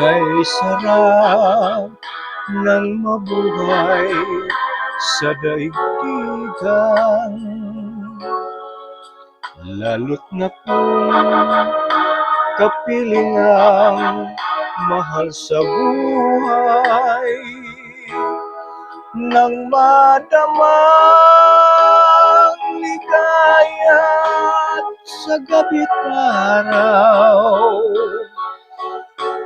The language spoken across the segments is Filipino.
Ay sarap ng mabuhay sa daigdigan. Lalo't na kung kapiling ang mahal sa buhay Nang madamang ligaya sa gabi't araw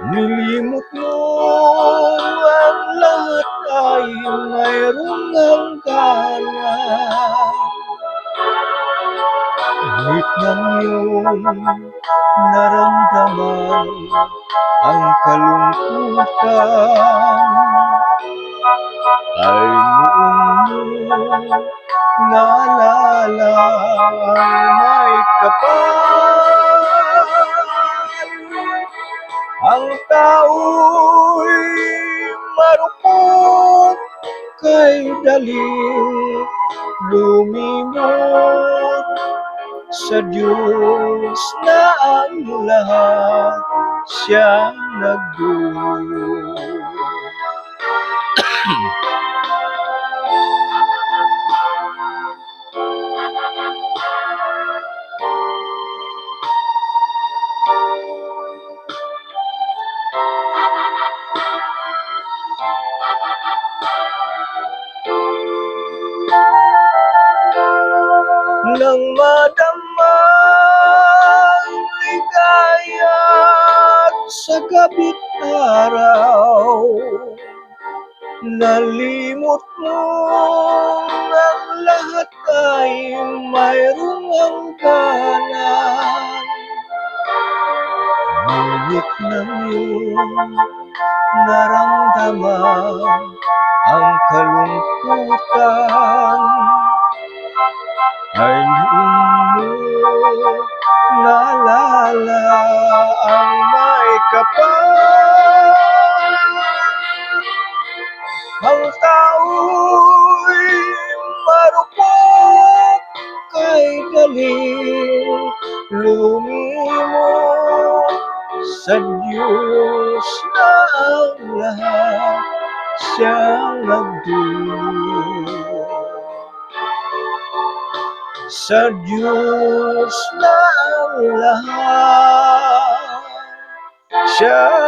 Nilimot mo ang lahat ay mayroong hangganan Ngunit nang iyong naramdaman ang kalungkutan. Ay noon mo naalala ang may kapal tao'y marupok kay daling lumimot sa Diyos na ang lahat siya nagdulot. Nang madama ligaya sa gabi't araw Nalimot mo ang lahat ay mayroong hangganan Ngunit nang iyong naramdaman ang kalungkutan ay mo naalala ang may kapal. Ang tao'y marupok kay galing lumimot sa Diyos na ang lahat siyang nagdulot. Sa Diyos na ang lahat siyang